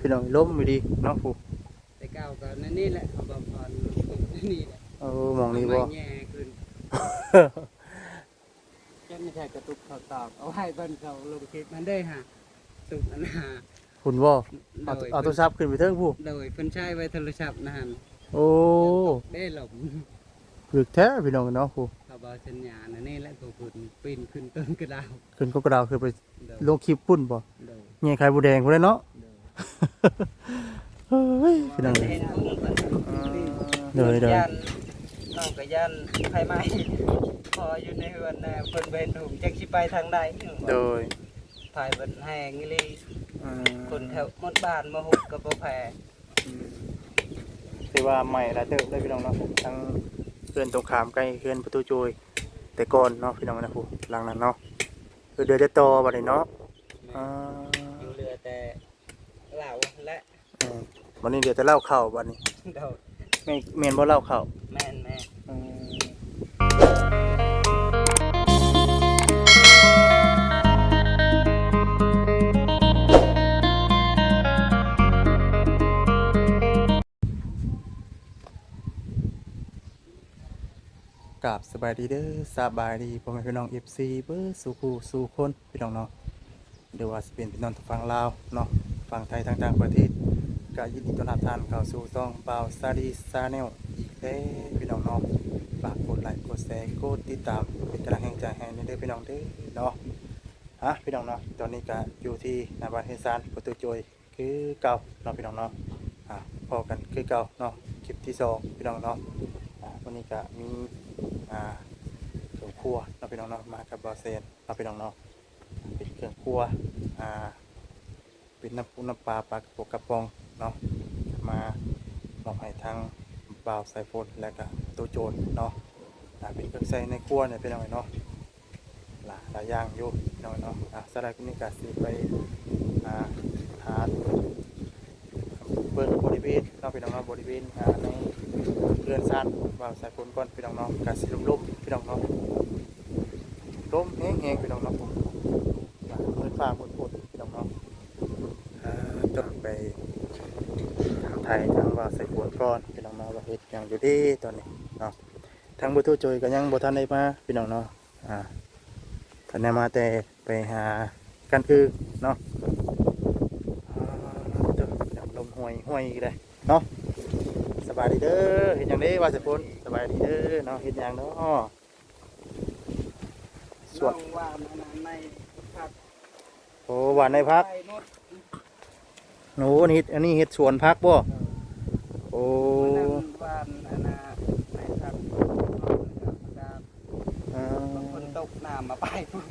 พี่น้องล้มไปดีเนาะผู้แต่เก่าก็นั่นนี่แหละเอาบำพรนี่แหละเออมองนี่บ่ไม่แย่ขึ้นจะไม่ใช่กระตุกเขาตอกเอาให้เพิ่นเขาลงคลิปมันได้ฮะตุกอันน่ะคุณบ่โดเอายเอาโทรศัพท์ขึ้นไปเทิงผู้โดยเพิ่นใช้ไว้โทรศัพท์นะฮะโอ้ได้หลบฝึกแท้พี่น้องเนาะผู้เขาบอกสัญญาณนั่นนี่แหละตัวคุณปีนขึ้นต้นกระดาวขึ้นก็กระดาวคือไปโดยลงคลิปปุ้นบ่โดยเงี้ยไข่บูแดงพุ่นเลยเนาะโดยเฮ้ย พี่น้องเอ้ยเห็นพุ่งเพิ่นโดยโดยยันน้องก็ยันไผไหม้พออยู่ในเฮือนน่ะเพิ่นเบ่ถุงจักสิไปทางใดโดยภายเบิ่นแห้งอีหลีอืมคนแถวหมดบ้านมาหุบกับบ่แพ้ถือว่าใหม่ละเติบเลยพี่น้องเนาะทั้งเพื่อนตรงขามใกล้เพื่อนประตูโจยแต่ก่อนเนาะพี่น้องนะผู้หลังนั้นเนาะคือเดือดจะต่อบัดนี้เนาะอ่า อยู่เรือแต่เหล่าและ อืม วันนี้เดี๋ยวจะเล่าข่าวบัดนี้โดดไม่เมนบ่เล่าข่าวแม่นแม่อืมกราบสบายดีเด้อสบายดีพ่อแม่พี่น้อง FC เบอร์สู่คู่สู่คนพี่น้องเนาะเดี๋ยวว่าสิเป็นพี่น้องทางฝั่งลาวเนาะฝั่งไทยทางต่างประเทศ ก็ยินดีต้อนรับท่านเข้าสู่ช่องเบาซาดีซาแนลอีกแล้วพี่น้องเนาะฝากกดไลค์กดแชร์กดติดตามเป็นกำลังแห่งใจให้เด้อพี่น้องเด้อเนาะฮะพี่น้องเนาะตอนนี้ก็อยู่ที่หน้าบ้านเฮซานประตูโจยคือเก่าเนาะพี่น้องเนาะอะพอกันคือเก่าเนาะคลิปที่สองพี่น้องเนาะอะวันนี้ก็มีอ่าเครื่องครัวเราไปน้องเนาะมากับบาเซนเราไปน้องเนาะเป็นเครื่องครัวอ่าเป็นน้ำปูน้ำปลาปลากระปกกระปอง เนาะมาลองให้ทางบ่าวสายฝนและก็ตัวโจรเนาะอาเป็นเครื่องใช้ในครัวเนี่ยเป็นยังไงเนาะหลายหลายอย่างอยู่พี่น้องเนาะอะสำหรับนี้ก็สิไปอ่าหาเบิ่งบริเวณเนาะพี่น้องเนาะบริเวณอ่าในเรือนซานว่าวสายฝนก่อนพี่น้องเนาะกาสิลมลมๆพี่น้องเนาะลมแห้งๆพี่น้องเนาะผมเงินฟ้าฝนฝนพี่น้องเนาะอ่าจนไป ทางไทยทางว่าสายฝนก่อนพี่น้องเนาะว่าเฮ็ดหยังอยู่เดีตอนนี้เนาะทางบุตุโจยก็ยังบ่ทันได้มาพี่น้องเนาะอ่าทันได้มาแต่ไปหากันคือเนาะอ่าเด้อพี่น้องลมห่วยห่วยอีกเลยเนาะสบายดีเด้อเห็นอย่างนี้ว่าสิพุนสบายดีเด้อเนาะเห็นอย่างเนาะส่วนน้องว่ามันในผักโอ้หวานในพักไปหมด โอ้นี่อันนี้เฮ็ดสวนพักบ่โอ้มันนั่งว่านอันน่ะในผักดาบอ่าบางคนตกน้ำมาไปพุ่น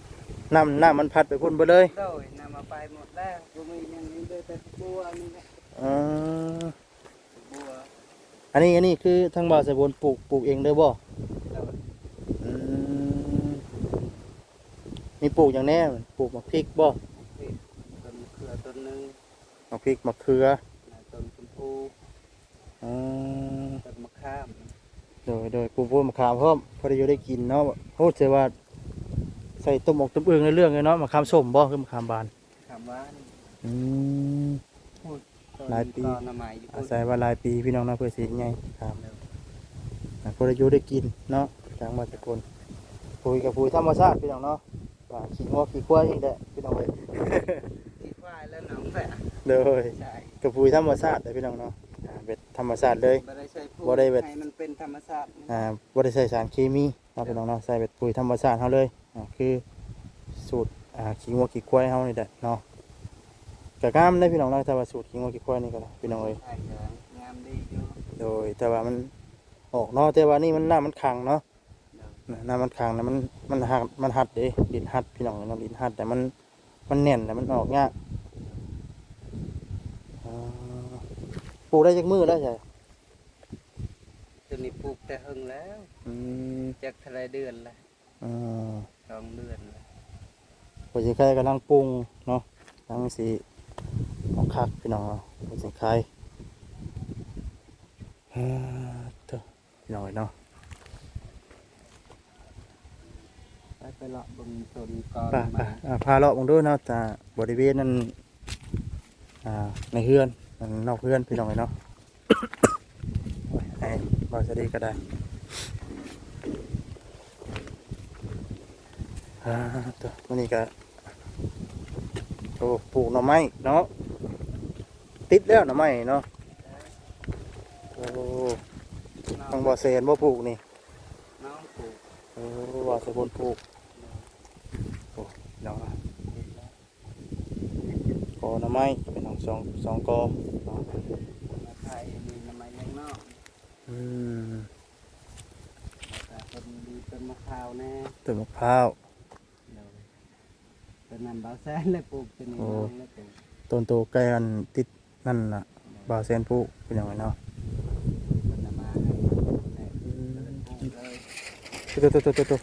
น้ำน้ำมันพัดไปพุ่นไปเลยโดยน้ำมาไปหมดแล้วบ่มีหยังนี้เลยแต่บัวนี่แหละอ่าบัวอันนี้อันนี้คือทางบ่าวสายฝนปลูกปลูกเองเด้อบ่โดยอืมมีปลูกอย่างแน่ปลูกมะพริกบ่ต้นมะเขือต้นหนึง มะพริกมะเขือต้นชมพูอ่าต้นมะขามโดยโดยปลูกพวกมะขามพร้อมพอได้อยู่ได้กินเนาะโอ้เสียว่าใส่ต้มอกต้มอึ่งในเรื่องเลยเนาะมะขามส้มบ่คือมะขามบานขามหวานอืมต้นหลายปีก็น้ำใหม่อยู่อาศัยว่าหลายปีพี่น้องเนาะเพื่อสิไงครับอะพอได้อยู่ได้กินเนาะทางมาตะกนปุ๋ยกับปุ๋ยธรรมชาติพี่น้องเนาะว่าขี้งอขี้ควายอีกแหละพี่น้องเลยที่ควายแล้วหนองแฝะ เลยใช่กับปุ๋ยธรรมชาติเลยพี่น้องเนาะอ่าเป็นธรรมชาติเลย บ่ได้ใช้พูบ่ได้เบ็ดให้มันเป็นธรรมชาติอ่าบ่ได้ใส่สารเคมีเนาะพี่น้องเนาะใส่เป็นปุ๋ยธรรมชาติเฮาเลยอ่าคือสูตรอ่าขี้งัวขี้ควายเฮานี่แหละเนาะก็งามได้พี่น้องเนาะแต่ว่าสูตรขี้งัวขี้ควายนี่ก็ได้พี่น้องเอ้ย ใช่ก็งามดีอยู่โดยแต่ว่ามันออกเนาะแต่ว่านี่มันหน้ามันขังเนาะหน้ามันขังนะมันมันหัดมันหัดเด้ดินหัดพี่น้องเนาะดินหัดแต่มันมันแน่นแต่มันออกยากอ่า ปลูกได้จักมือแล้วใช่ตัวนี้ปลูกแต่หึงแล้วอืมจากเทะเลเดือนละอ่าสองเดือนละพอสิใครกำลังปรุงเนาะทั้งสีออกคักพี่น้องเนาะพอสิใครอ่าเถอะพี่น้องเอ้ยเนาะ ไปไปเลาะเบนต้นก่อนไป่ามาป่าพาเลาะมองด้วยเนาะแต่บริเวณนั้น อ่าในเฮือนนอกเฮือนพี่น้องเนาะโอ้บ่จะดีก็ได้อ่าตัวนี่ก็โอ้ปลูกหน่อไม้เนาะติดแล้วหน่อไม้เนาะโอ้ต้องบ่เซนบ่ปลูกนี่น้องปลูกโอ้บ่สบนปลูกโอ้พี่น้องอะกอหน่อไม้ สองสองกอเนาะมาไทยมีน้ำมันยังนอกอืมแต่เป็นดีเป็นมะพร้าวแน่ต้นมะพร้าวเดี๋ยวเป็นน้ำบาแซนเลยปลูกเป็นนี่โอ้น้องเลยปลูกต้นโตแกนติดนั่นน่ะบาเซนปลูกเป็นยังไงเนาะเป็นน้ำมาให้เนี่ยปลูกเลยตัวตัวตัวตัวตัว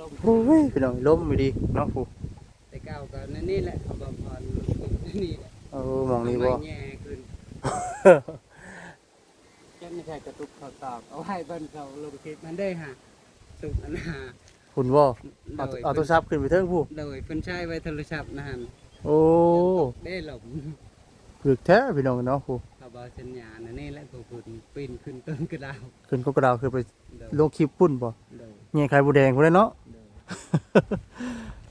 ลมโอ้ยพี่น้องล้มไม่ดีเนาะผู้แต่เก่าก็นั่นนี่แหละเอาบอพรนี่แหละเอมองนี่บ่ไแย่ขึ้นจะไม่ใช่กระตุกเขาตอกเอาให้เพิ่นเขาลงคลิปมันได้ฮะตุกอันน่ะคุณบ่โดเอาเอาโทรศัพท์ขึ้นไปเทิงผู้โดยเพิ่นใช้ไว้โทรศัพท์นะฮะโอ้ได้หลบปลึกแท้พี่น้องเนาะผู้เขาบอกสัญญาณนั่นนี่แหละผู้คุณปีนขึ้นต้นกระดาวขึ้นก็กระดาวขึ้นไปลงคลิปปุ้นบ่เงี้ยไข่บูแดงพุ่นเลยเนาะ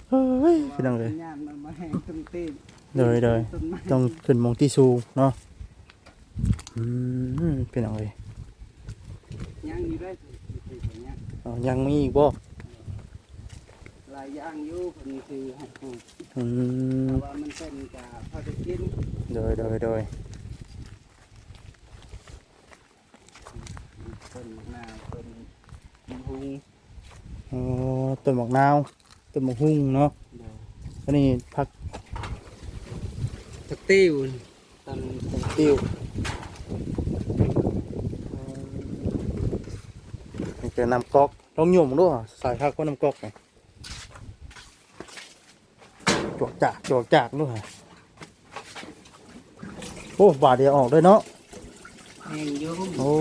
เฮ้ยพี่น้องเลยสัญญาณมันมาแห้งต้นตีน โดยโดยต้นไม้ต้องขึ้นมองที่สูงเนาะอืมพี่น้องเลยย่างอยู่ได้สิสิสิอย่างเงี้ยเอายังมีอีกบ่หลายอย่างอยู่เพิ่นคือให้ปลูกอืมแต่ว่ามันเป็นกะพอได้กินโดยโดยโดยต้นมะนาวต้นมะฮุงอ๋อต้นหมอกนาวต้นหมอกหุ่งเนาะโดยอันนี้ผัก ตักติ้วต้นติ้วนี่คือน้ำก๊อกลองโยมด้วยใส่ผักก็น้ำก๊อกไงจวกจากจวกจากด้วยโอ้บาทเดียวออกด้วยเนาะแห้งอยุ่งโอ้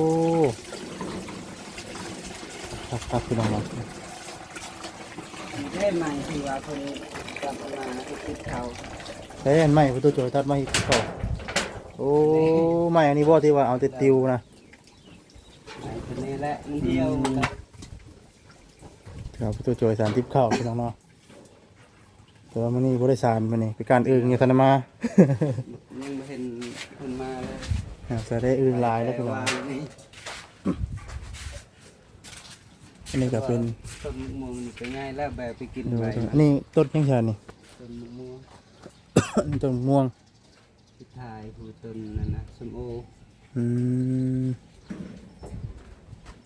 ครับครับพี่น้องครับได้ใหม่ที่ว่าเพิ่นกลับมาติดเขา ใช้อันใหม่ประตูโจยตัดมาอีกต่อโอ้ใหม่อันนี้บ่ที่ว่าเอาแต่ติวนะใหม่คนนี้แหละมันเดียวมันก็ครับประตูโจยสารทิพย์เข้าพี่น้องเนาะแต่ว่ามันนี่บริสารมันนี่เป็นการอึ่งอย่าทันมายังไม่เห็นคนมาเลยอ่าจะได้อึ่งหลายแล้วพี่น้องต่านี่อันนี้ก็เป็นต้นมะม่วงนี่ก็ง่ายแล้วแบบไปกินดูไปอันนี้ต้นยังไงนี่ต้นมะม่วงอันนี้ ต้นม่วงที่ถ่ายผู้ต้นนั่นนะส้มโออืม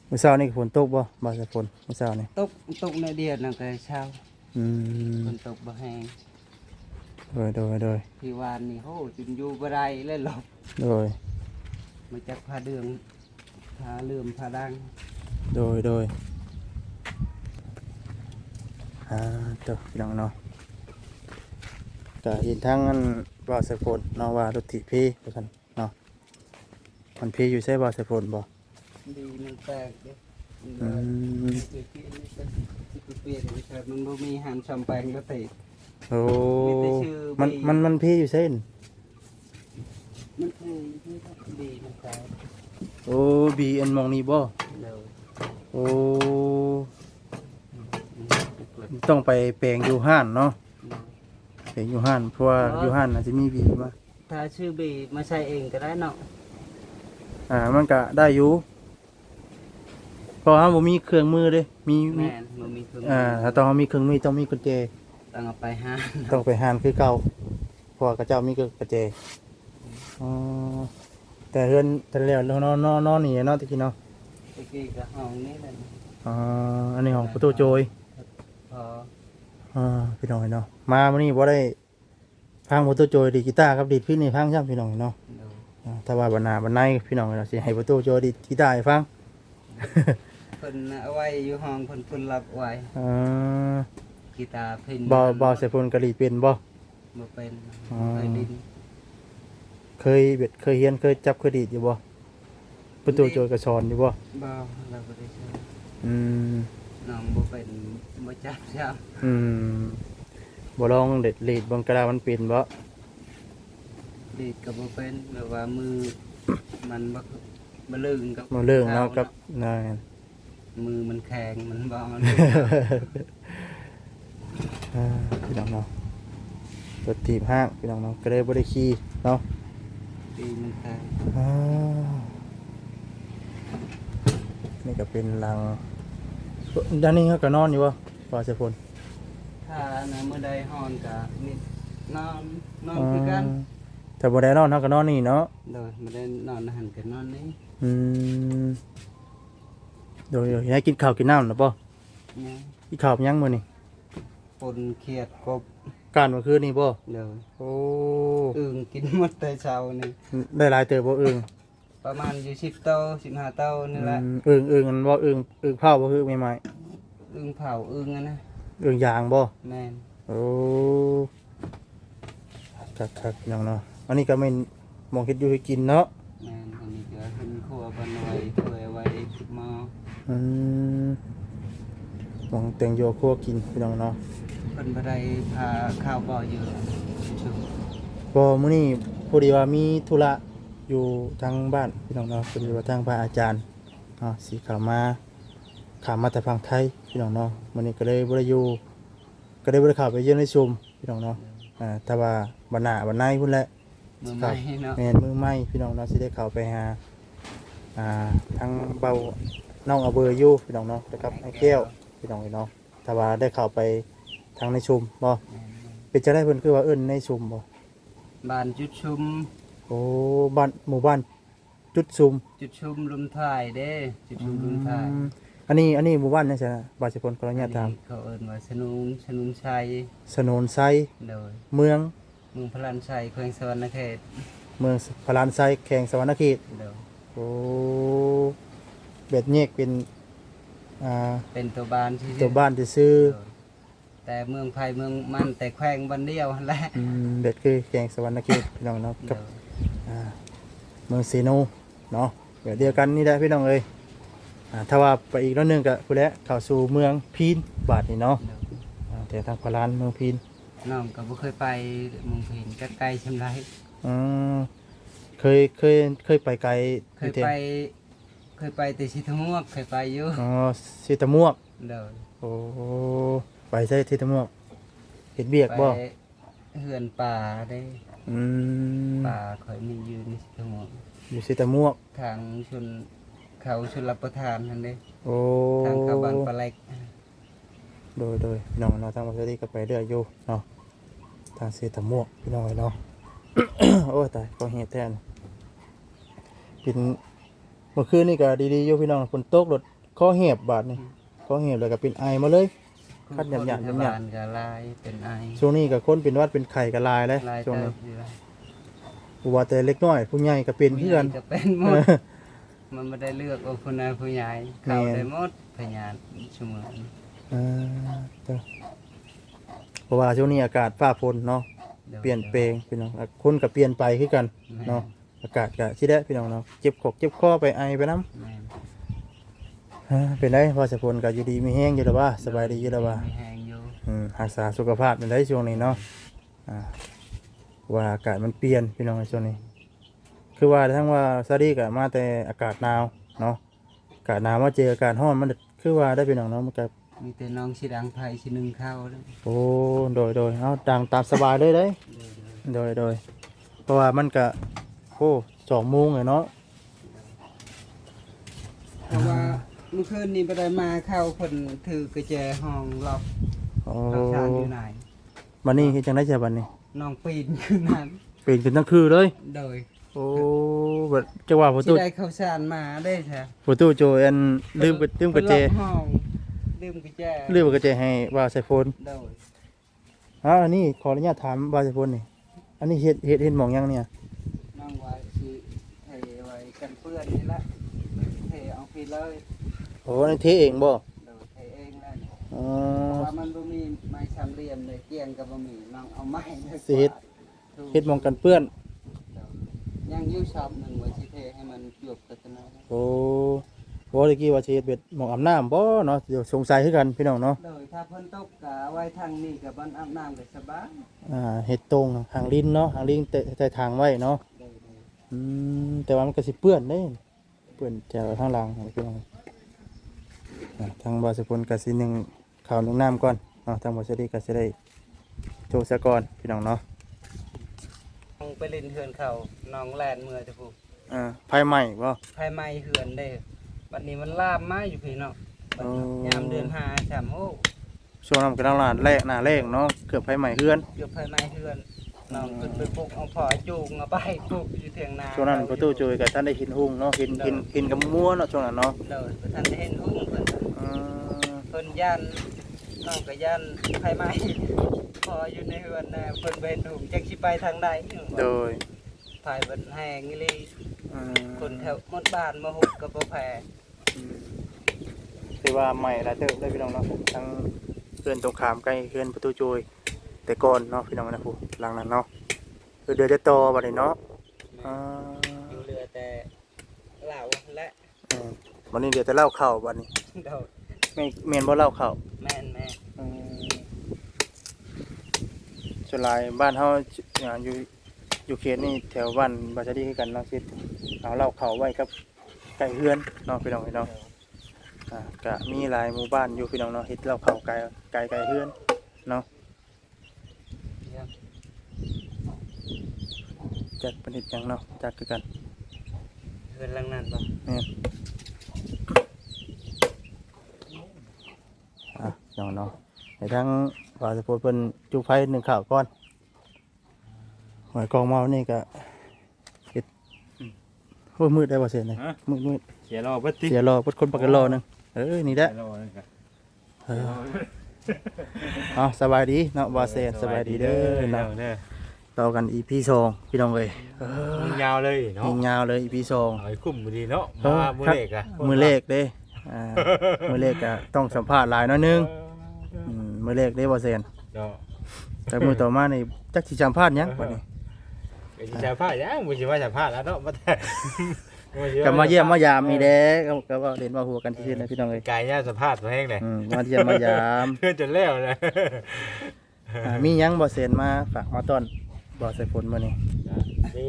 เมื่อเช้านี่ฝนตกบ่บ่ใช่ฝนเมื่อเช้านี่ตกตกในเดียดนั่นก็เช้าอืมฝนตกบ่แห้งโดยโดยโดยที่วานนี่โหจุนอยู่บ่ได้เลยหลบโดยมาจากพาเดืองพาเลื่อมพาดังโดยโดยอ่าตัวพี่น้องเนาะ ก็เห็นทั้งอันบ่อสะพนเนาะว่ารถถิพี่ว่าซั่นเนาะมันพี่อยู่ใช่บ่อสะพนบ่ดีมันแตกเด้อืมเดี๋ยวพี่นี่ก็สิเปลี่ยนเถิดมันบ่มีหันชำแปลงก็ติดโอ้มีแต่ชื่อมันบีมันมันพี่อยู่เส้นมันคือดีมันแตกโอ้บีเอ็นมองนี่บ่เดี๋ยวโอ้ต้องไปแปลงอยู่ห้านเนาะ แปลงอยู่ห้านเพราะว่าอยู่ห้านอาจจะมีบีมาถ้าชื่อบีมาใช้เองก็ได้เนาะอ่ามันก็ได้อยู่เพราะว่าบ่มีเครื่องมือเด้มีมีแม่นมันมีเครื่องอ่าถ้าต้องมีเครื่องมือต้องมีกุญแจต้องเอาไปห้าต้องไปห้านคือเก่าเพราะว่ากระเจ้ามีกุญแจอ๋อแต่เฮือนแต่แล้วนอนนอนนอนนี่เนาะตะกี้เนาะตะกี้ก็ห้องนี้แหละอ๋ออันนี้ของประตูโจยพอ อ่าพี่น้องเนาะมาวันนี้บ่ได้พังประตูโจยดีดกีตาร์ครับดีดพี่นี่พังช่ำพี่น้องเนาะเดี๋ยวอ่าถ้าว่าบรรณาบรรณาพี่น้องเราสิให้ประตูโจยดีดกีตาร์ให้ฟัง เพิ่นเอาไว้อยู่ห้องเพิ่นเพิ่นรับไว้อ่ากีตาร์เพิ่นบ่บ่ใส่พลกะหรี่เป็นบ่ บ่เป็นอ๋อ เคยดินเคยเบ็ดเคยเฮียนเคยจับเคยดีดอยู่บ่ประตูโจยกระชอนอยู่บ่บ่เราบ่ได้ใช้อืมน้องบ่เป็น บ่จับจับอืมบ่ลองเด็ดลีดเบงกระดามันเป็นบ่ดีดก็บ่เป็นแบบว่ามือ มันบ่บ่ลื่นกับมาเรื่องเนาะท้กับนายมือมันแข็งมันบ่มันอ่าพี่น้องเนาะรถถีบห้างพี่น้องเนาะก็เลยบ่ได้ขี่เนาะตีมันแข็งอ่านี่ก็เป็นรังด้านนี้เขาก็นอนอยู่วะปอเสพลถ้านะเมื่อใดฮ้อนก็นี่นอนนอนคือกันถ้าบ่ได้นอนเขาก็นอนนี่เนาะโดยบ่ได้นอนหันกันนอนนี่อืมโดยโดยให้กินข้าวกินน้ำนะป่ะเนี่ยกินข้าวยังมื้อนี่ปนเครียดกบการเมื่อคืนนี่ป่ะเด้อโอ้อึ่งกินหมดแต่เช้านี่ได้หลายเติบบ่อึ่งประมาณอยู่10เต้า15เต้านี่แหละ อืมอึ่งอึ่งมันบ่อึ่งอึ่งเผาบ่คือใหม่ อึ่งเผาอึ่งอะนะๆอึ่งยางบ่แม่นโอ้คักคักๆน้องเนาะอันนี้ก็ไม่นมองคิดอยู่ให้กินเนาะแม่นอันนี้ก็ขึ้นครัวบ้านไว้ถ้วยไว้ทุกหม้ออืมมองแต่งโยครัวกินพี่น้องเนาะเพิ่นบ่ได้พาข้าวบ่ออยู่ชุบบ่มื้อนี้พอดีว่ามีธุระอยู่ทางบ้านพี่น้องเนาะพอดีว่าทางพระอาจารย์เนาะสิเข้ามาข้ามมาแต่ฝั่งไทย พี่น้องเนาะมื้อนี้ก็เลยบ่ได้อยู่ก็ได้บ่ได้เข้าไปเยี่ยมในชุมพี่น้องเนาะอ่าแต่ว่าบัดหน้าบัดในพุ่นแหละมือครัไม้บเนาะแม่นมือใหม่พี่น้องเนาะสิได้เข้าไปหาอ่าทางเบาน้องเอาเบอร์อยู่พี่น้องเนาะนะครับไอ้แก้วพี่น้องเนาะถ้าว่าได้เข้าไปทางในชุมบ่เป็นจะได้เพิ่นคือว่าเอิ้นในชุมบ่บ้านจุดชุมโอ้บ้านหมู่บ้านจุดชุมจุดชุมลุมถ่ายเด้จุดชุมลุมถ่าย อืมอันนี้อันนี้หมู่บ้านนี่ใช่ไหมบาสิพลขออนุญาตถามอันนี้เขาเอิ้นว่าสนุนสนุนชัยสนนไซโดยเมืองเมืองพลันชัยแขวงสวรรณเขตเมืองพลานไซแข่งสวรรณเขตโดยโอ้เบ็ดแยกเป็นอ่าเป็นตัวบ้านที่ตัวบ้านที่ซื้อโดยแต่เมืองไผเมืองมันแต่แขวงบันเดียวหั่นแหละอืมเบ็ดคือแข่งสวรรณเขตพี่น้องเนาะโดกับยอ่าเมืองซีโนเนาะแบบเดียวกันนี่แหละพี่น้องเอ้ย อ่าถ้าว่าไปอีกนิดนึงก็ผู้นแหละเข้าสู่เมืองพีนบาทนี่เนาะโดยอ่าแต่ทางพลานเมืองพีนน้องก็บ่เคยไปเมืองพินก็ไกลชำไรอืมเคยเคยเคยไปไกลเคยไป เคยไปแต่ชิทมวกเคยไปอยู่อ๋อสิตะม่วกโดยโอ้ไปใช่ที่ตะม่วกเห็ดเบียกไปบ่เฮือนป่าได้อืมป่าคอยมีอยู่ในชิทมวกอยู่สิตะม่วกทางชน เขาชนรับประทานนั่นเด้โอ้ทางเข้าบ้านปลาเล็กโดยโดยพี่น้องเนาะทางบัสดีก็ไปเรื่อยอยู่เนาะทางสิตะม่วกพี่น้องเนาะ โอ้ยตายก็เหตุแทนเป็นเมื่อคืนนี่ก็ดีๆอยู่พี่น้องฝนตกรถข้อเหียบบาดนี่ข้อเหียบแล้วก็เป็นไอมาเลย คัดหยาบๆหยาบๆคนบ้านก็ลายเป็นไอช่วงนี้ก็คนเป็นหวัดเป็นไข่ก็ลายเลยลายช่วงเตินี้บอยู่แล้วผู้ว่าแต่เล็กน้อยผู้ใหญ่ก็เป็นเพื่อนจะเป็นหมด มันไม่ได้เลือกว่าผู้นายผู้ใหญ่เข้าแม่นได้หมดพยานชั่วโมงอ่าจ้ะเพราะว่าช่วงนี้อากาศฟ้าฝนเนาะเปลี่ยนแปลงพี่น้องอะคนก็เปลี่ยนไปคือกันเนาะอากาศก็สิได้พี่น้องเนาะเจ็บขอกเจ็บคอไปไอไปน้ำแม่นอ่าเป็นไรว่าสะพลก็อยู่ดีมีแห้งอยู่แล้วว่าสบายดีอยู่แล้วว่ามีแหงอยู่อืมรักษาสุขภาพเป็นได้ช่วงนี้เนาะอ่าว่าอากาศมันเปลี่ยนพี่น้องในช่วงนี้ คือว่าทั้งว่าซาดีก็มาแต่อากาศหนาวเนาะอากาศหนาวมาเจออากาศร้อนมันคือว่าได้พี่น้องเนาะมันก็มีแต่น้องชิดังไทยชิหนึงเข้าแล้วโอ้โดยโดยเอาดังตามสบายเลยเด้โดยโดยเพราะว่ามันก็โอ้สองโมงเลยเนาะเพราะว่าเมื่อคืนนี้ไปได้มาเข้าคนถือกระแจห้องล็อกโอ้เขาชานอยู่ไหนบันนี้คือจังได้จ้ะบันนี้น้องปีนขึ้นนั้นเป็นกันทั้งคืนเลย โดย โอ้แบบจะว่าประที่ตูได้เข้าชานมาได้ใช่ประตูโจอันลืมกระลืมกระเจพิ่นล็อกห้องลืมกระแจลืมกระเจให้ว่าใส่โฟนโดยอ้าวอันนี้ขออนุญาตถามว่าใส่โฟนนี่อันนี้เฮ็ดเฮ็ดเฮ็ดหมองยังเนี่ยน้องไว้สิเทไว้กันเปื้อนนี่ละเทเอาไปเลยโอ้อันนี้เทเองบ่โดยเทเองเลยอ๋อ เพราะว่ามันบ่มีไม้สามเหลี่ยมเลยเกี่ยงก็บ่มีน้องเอาไม้เลยสิเฮ็ดถูกเฮ็ดหมองกันเปื้อน ยังอยู่ชอบหนึ่งไว้สิเทให้มันจบกันนะโอ้โหบ่ตะกี้ว่าสิเฮ็ดเบ็ดหมองอาบน้ำบ่เนาะเดี๋ยวสงสัยคือกันพี่น้องเนาะโดยถ้าเพิ่นตกก็เอาไว้ทางนี้กับบ้านอาบน้ำก็สบายอ่าเฮ็ดตรงหางลิ้นเนาะหางลิ้นเตะใต้ทางไว้เนาะโดยโดยอืมแต่ว่ามันก็สิเปื้อนเด้เปื้อนแจวทางหลังพี่น้องอ่าทางบ่สกุลก็สิหนึ่งข้าวหนึ่งน้ำก่อนเนาะทางบ่สิได้ก็สิได้โชว์ซะก่อนพี่น้องเนาะล งไปเล่นเฮือนเขาน้องแลนเมื่อจะพูดอ่าไฟไหม้บ่ภายในเฮือนได้บัดนี้มันลามมาอยู่พี่เนาะบัดนี้อ๋อยามเดือนห้าสามโอ้ช่วงนั้นกำลังหลานแรกหน้าแรกเนาะเกือบไฟไหม้เฮือนอยู่ภายในเฮือนน้องขึ้นไปปลุกเอาพอจูงเอาไปปลุกอยู่เถียงนาช่วงนั้นประตูจุยกับท่านได้หินหุ่งเนาะหินหินหินกับมัวเนาะช่วงนั้นเนาะโดยบ่ทันได้เห็นหุ้งเพิ่นอืมเพิ่นย่านน้องก็ย่านภายใน พออยู่ในเฮือนน่ะเพิ่นบ่เห็นหุ้งจักสิไปทางใดโดยภายเบิ่นแห้งอีหลีอืมคนแถวหมดบ้านมาหุบก็บ่แพ้ถือว่าใหม่ละเติบได้พี่น้องเนาะทั้งเพื่อนตรงขามใกล้เพื่อนประตูจุยแต่ก่อนเนาะพี่น้องนะผู้หลังนั้นเนาะคือเดือดจะโตอบัดนี้เนาะอ่าอยู่เหลือแต่เหล้าและอืมวันนี้เดี๋ยวจะเล่าข่าวบัดนี้โดดไม่เมนบ่เล่าข่าวแม่นแม่อืมส่ วนหลายบ้านเฮาอ่าอยู่อยู่เขตนี่แถวบ้านบาชาดีคือกันเนาะสิเอาเล่าข่าวไว้กับไก่เฮือนเนาะพี่น้องพี่น้องอ่าก็มีหลายหมู่บ้านอยู่พี่น้องเนาะเฮ็ดเหล้าเขาไก่ไก่ไก่เฮือนเนาะเยี่ยมจัดเป็นเฮ็ดหยังเนาะจัดคือกันเฮือนหลังนั้นบ่แม่นอะน้องเนาะ ให้ทั้งว่าสะโพดเพิ่นจุไฟหนึ่งข้าวก่อนหอยกองเมานี่ก็เฮ็ดโอ้ยมืดได้บ่เสียนะฮะ มืดมืดเสียรอบัดติเสียรอเพิ่นคนปากกันรอหนึงเออนี่แหละเสียรอนั่นก็เออเอาสบายดีเนาะบ่เสียสบายดีเด้อเนาะเด้อต่อกัน EP สองพี่น้องเอ้ยเออยิงยาวเลยเนาะยิงยาวเลย EP สอง เอาให้คุ้มบ่ดีเนาะเออมามือครับเลขอะ มือเลขเด้อ่า มือเลขก็ต้องสัมภาษณ์หลายหน้อยนึงอืม มือเลขเด้บ่เซนเนาะแต่มือต่อมานี่จักสิสัมภาษณ์หยังบัดนี้ก็สิจะพาดยังบ่สิว่าจะพาดแล้วเนาะบ่ได้บ่สิว่ก็มาเยี่ยมมายามนี่แหละก็ก็ว่าเล่นว่าหัวกันซื่อๆนะพี่น้องเอ้ยกายเนี่ยสัมภาษณ์ตัวเองเลยอืมมาเยี่ยมมายามเพื่อนจนแล้วเลยอ่ามีหยังบ่เซนมาฝากมาต้อนบ่ใส่ฝนมื้อนี้มี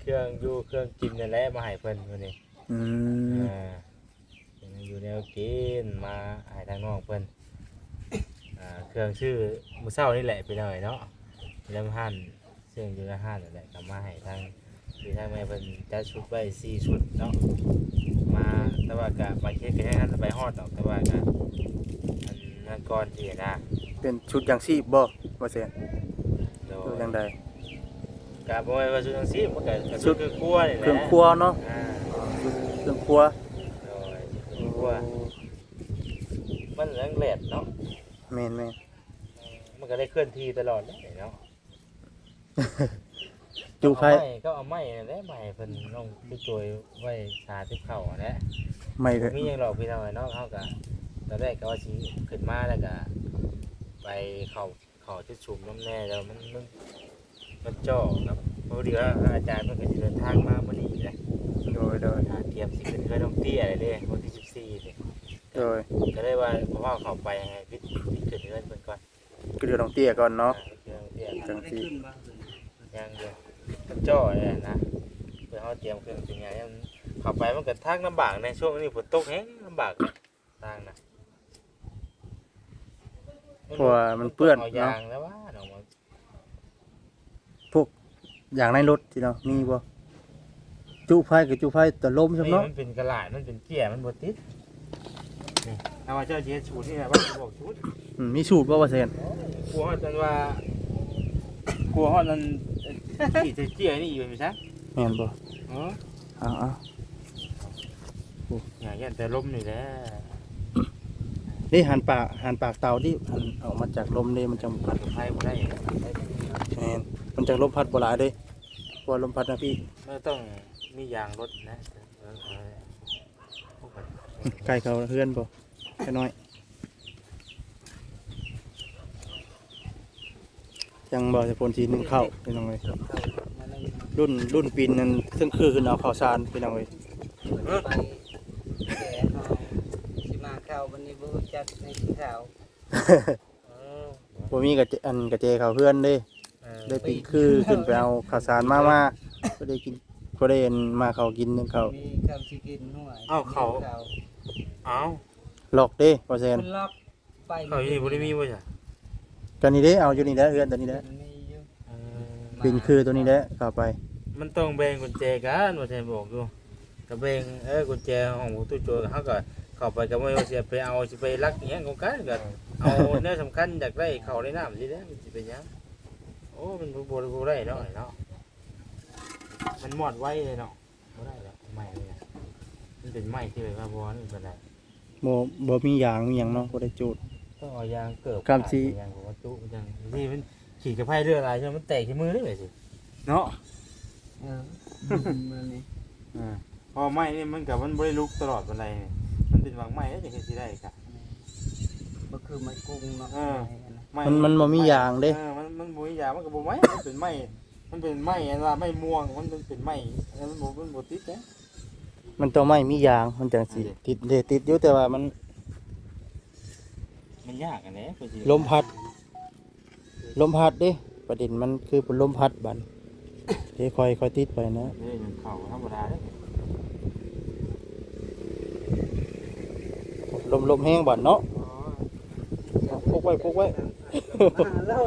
เครื่องอยู่เครื่องกินนั่นแหละมาให้เพิ่นมื้อนี้อืมอ่าอยู่แนวกินมาให้ทางน้องเพิ่นอ่า เครื่องชื่อมื้อเช้านี่แหละไปหน่อยเนาะเริ่มหั่นซึ่งอยู่ในห้านนั่นแหละก็มาให้ทางคือทางแม่เพิ่นจัดชุดไว้4ชุดเนาะมาแต่ว่าก็มาเช็คกันให้ทันไปฮอดดอกแต่ว่าก็อันนั้นก่อนที่นะเป็นชุดยังชีพบ่บ่เซนโดหรือยจังใดก็บ่ว่าชุดจังซี่มันก็ก็ชุชุดดเครื่องครัวนี่แหละเครื่องครัวเนาะอ่าเครื่องครัวโดยเครื่องครัวมันเรื่องแหลดเนาะ แม่นแม่นมันก็ได้เคลื่อนที่ตลอดเลยเนาะจูไฟเอาม้ก็เอาไม้นั่นแหละไม้เพิ่นน้องพี่จอยไว้สาธิตเข่าอะนะไม่เถอะมีหยังหรอกพี่น้องไอ้น้องเฮาก็ตอนแรกก็ว่าสิขึ้นมาแล้วก็ไปเข้าเข้าที่ชุมน้ำแน่แล้วมันมันมันจ่อครับเพราะเดี๋ยวอาจารย์มันก็สิเดินทางมามื้อนี้แหละโดยโดยอ่าเตรียมสิขึ้นเพื่อน้องเตี้ยอะไรเด้วันที่14นี่โดยก็เลยว่าเพราะว่าเขาไปให้พิ พิดเพื่อนเพิ่นก่อนก็เดี๋ยวต้องเตี้ยก่อนเนาะเดี๋ยวเตี้ยจังสิได้ขึ้นบ้างยังเดียวก็จ่อเลยนะเพื่อเขาเตรียมเครื่องเป็นไงให้มันเข้าไปมันก็ทางลำบากในช่วงนี้ฝนตกแฮงลำบากทางนะเพราะว่ามันเปื้อนเนาะ ยางแล้วว่าน้องมันอย่างในรถที่เนาะมีบ่จุไฟกับจุไฟตะลมใช่เนาะมันเป็นกระหลาดมันเป็นเกี้ยมันบ่ติดนี่ ถ้าว่าเจ้าเจ๊ชูนี่นะว่าจะบอกชูดอืมมีสูตรบ่ว่าเซนกลัวฮอดจันว่ากลัวฮอดนั้นขี่เจี้ยนี่อยู่ใช่ไหมแม่นบ่อ๋ออ้าวอ้าวอย่าเย็นแต่ลมนี่แหละนี่หันปากหันปากเตาที่หันออกมาจากลมนี่มันจังปัดไฟบ่ได้แม่นมันจังลมพัดบ่หลายเด้เพราะว่าลมพัดนะพี่ไม่ต้องมียางรถนะเออเออใกล้เขาเฮือนบ่ แค่น้อยจังบ่จะพลสีหนึงเข้าพี่น้องเลยรุ่นรุ่นปีนนั้นซึ่งคือขึ้นเอาข้าวสารพี่น้องเอ้ยไปแก่เขาข้าววันนี้บูจักในกินข้าวเออบ่มีกระเจอันกระเจเขาเพื่อนเด้ได้ปีคือขึ้นไปเอาข้าวสารมามาก็ได้กินก็ได้มาเขากินนึงเขามีข้าวสิกินหัวเอ้าเขาเอ้า หลอกเด้บ่แซนเพิ่นล็อกไปเขาอยู่นี่บ่ได้มีบ่จ้ะกันนี่เด้เอาอยู่นี่แหละเฮือนตัวนี้แหละมีอยู่เออปินคือตัวนี้แหละเข้าไปมันต้องแบ่งกุญแจกันว่าแทนบอกอยู่ก็แบ่งเอ้ยกุญแจของตู้โจรเฮาก็เข้าไปก็บ่ว่าสิไปเอาสิไปลักอิหยังของกันก็เอาเนื้อสำคัญอยากได้เข้าในน้ำสิเด้อมันสิเป็นหยังโอ้มันบ่บ่บ่ได้เนาะเนาะมันหมอดไว้เลยเนาะบ่ได้แล้วใหม่เลยนะมันเป็นไม้ที่แบบว่าบ่นี่เป็นไร บ่บ่มียางมีหยังเนาะบ่ได้จูดต้องเอายางเกิบกำสิ ยางของวัตถุยางนี่มันขี่กระไพ่เรืออะไรใช่ไหมมันแตกที่มือได้เลยสิเนาะเออมานี่อ่าพอไม้นี่มันกับมันบริลุกตลอดวันไรมันเป็นวางไม้แล้วจะเห็นสิได้ค่ะบ่คือไม้กุ้งเนาะเออไมันมันบ่มียางเด้เออมันมันบ่มียางมันก็บ่ไม้มันเป็นไม้มันเป็นไม้อันว่าไม้ม่วงมันเป็นไม้อันนั้นมันบ่มันบ่ติดนะ มันต้องไม่มียางมันจังสิติดเดติดอยู่แต่ว่ามันมันยากอันนี้คือสิลมพัด ลมพัดเด้ประเด็นมันคือเป็นลมพัดบันเด้คอยคอยติดไปนะเด้มันเข้าธรรมดาเด้ลมลมแห้งบันเนาะอ๋อพกไว้พกไว้มาแล้ว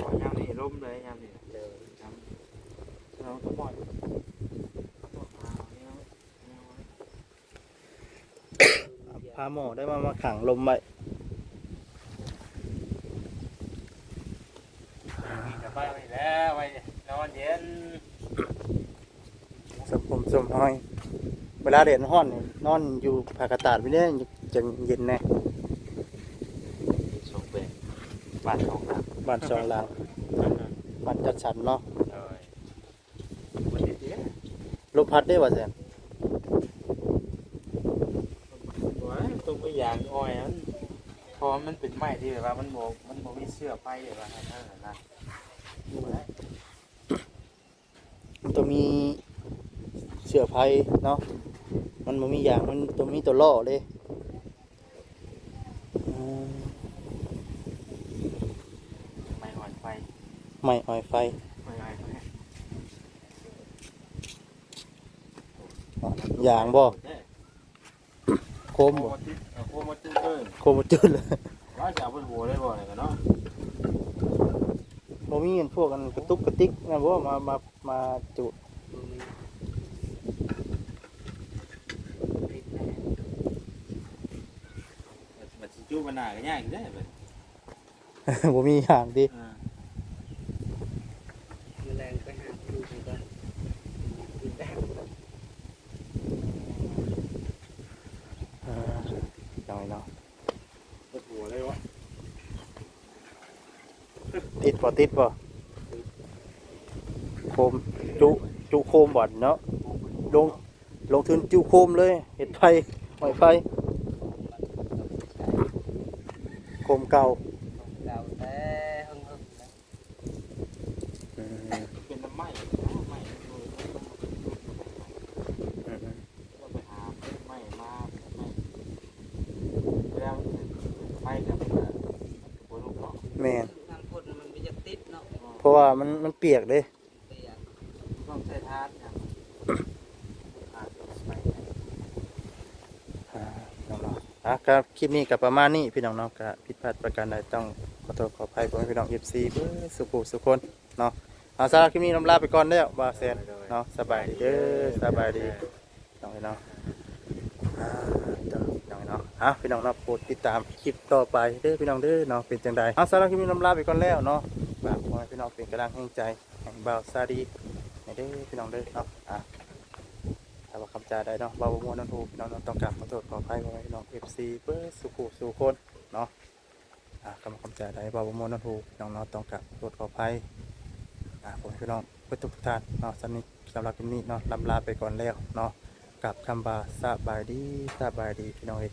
อ๋อยามนี่ลมเลยยามนี่เด้อจำเราต้องบ่อย พาหมอได้มามาขังลมไว้จะไปไว้แล้วไว้นอนเย็นสมผมสมห้อย เวลาเด่นห้อนนี่นอนอยู่ผากระตาดไปเนี่ยจังเย็นแน่ส่งเป็นบ้านของเราบ้านสองหลังบ้านจัดสรรเนาะเลยวันนี้เดียวลมพัดได้ว่าแซน ว้ายตรงไปยางอ้อยนั้นเพอ มันเป็นไม้ที่แบบว่ามันโบมันโบมีเสื้อไฟแบบว่านั่นน่ะนะดูได้มันต้องมีเสื้อไผ่เนาะ มันบ่มียางมันต้องมีตัวล่อเลยอืมไม้อ่อนไฟ ไม่อ่อยไฟไม้อ่อนไฟยางบ่เด้โคโคมมบ่มาติดเอาโคมมาติดเลยโคมบ่จืดเลย ว่าจะเอาบนหัวได้บ่เนี่ยกันเนาะบ่มีอันพวกอันกระตุกกระติกนะบ่มามามาจุดมันสิจู้มันหนาก็ยากอยู่ได้แบบบ่มีอย่างดิอ่า แมลงไปหาดูกันก่อนกินได้ อ่าจังไงเนาะ บนหัวเลยวะ ติดบ่ติดบ่โคมจุจุโคมบ่อนเนาะลงลงทุนจุโคมเลยเห็ดไฟหอยไฟโคมเก่า เก่าแต่หึงหึงๆนะ อืม เป็นน้ำไหม้ไม้ดู อืม ต้องไปหาไม้มาไม้เวลามันเป็นไฟกับมันก็บนลูกเนาะ แม่น น้ำพ่นมันก็จะติด เนาะเพราะว่ามันมันเปียกเด้เปียกต้องใช้ทานเนี่ยทานไปอ่าน้องๆอะครับคลิปนี้ก็ประมาณนี้พี่น้องเนาะก็ผิดพลาดประการใดต้องขอโทษขออภัยพ่อแม่พี่น้อง FC เบิ่สุขุสุคนเนาะเอาสำหรับคลิปนี้ลำลาไปก่อนแล้วบ่าแซนเนาะสบายดีเด้อสบายดีน้องพี่น้องอ่าเดี๋ยวน้องพี่น้องอะพี่น้องเนาะโปรดติดตามคลิปต่อไปเด้อพี่น้องเด้อเนาะเป็นจังใดเอาสำหรับคลิปนี้ลำลาไปก่อนแล้วเนาะ ฝากพ่อแม่พี่น้องเป็นกำลังแห่งใจแห่งบ่าวซาดีให้เด้พี่น้องเด้อเนาะอะถ้าว่าคำจาใดเนาะบ่าวบ่ม่วนนั่นถูพี่น้องต้องกราบขอโทษขออภัยพ่อแม่พี่น้อง FC เพื่อสุขุสุคนเนาะอะคำคำจาใดบ่าวบ่ม่วนนั่นถูพี่น้องเนาะต้องกราบขอโทษขออภัยอะพ่อแม่พี่น้องเพื่อทุกท่านเนาะสำหรับสำหรับคลิปนี้เนาะลำลาไปก่อนแล้วเนาะกับคำบาสบายดีสบายดีพี่น้องเอย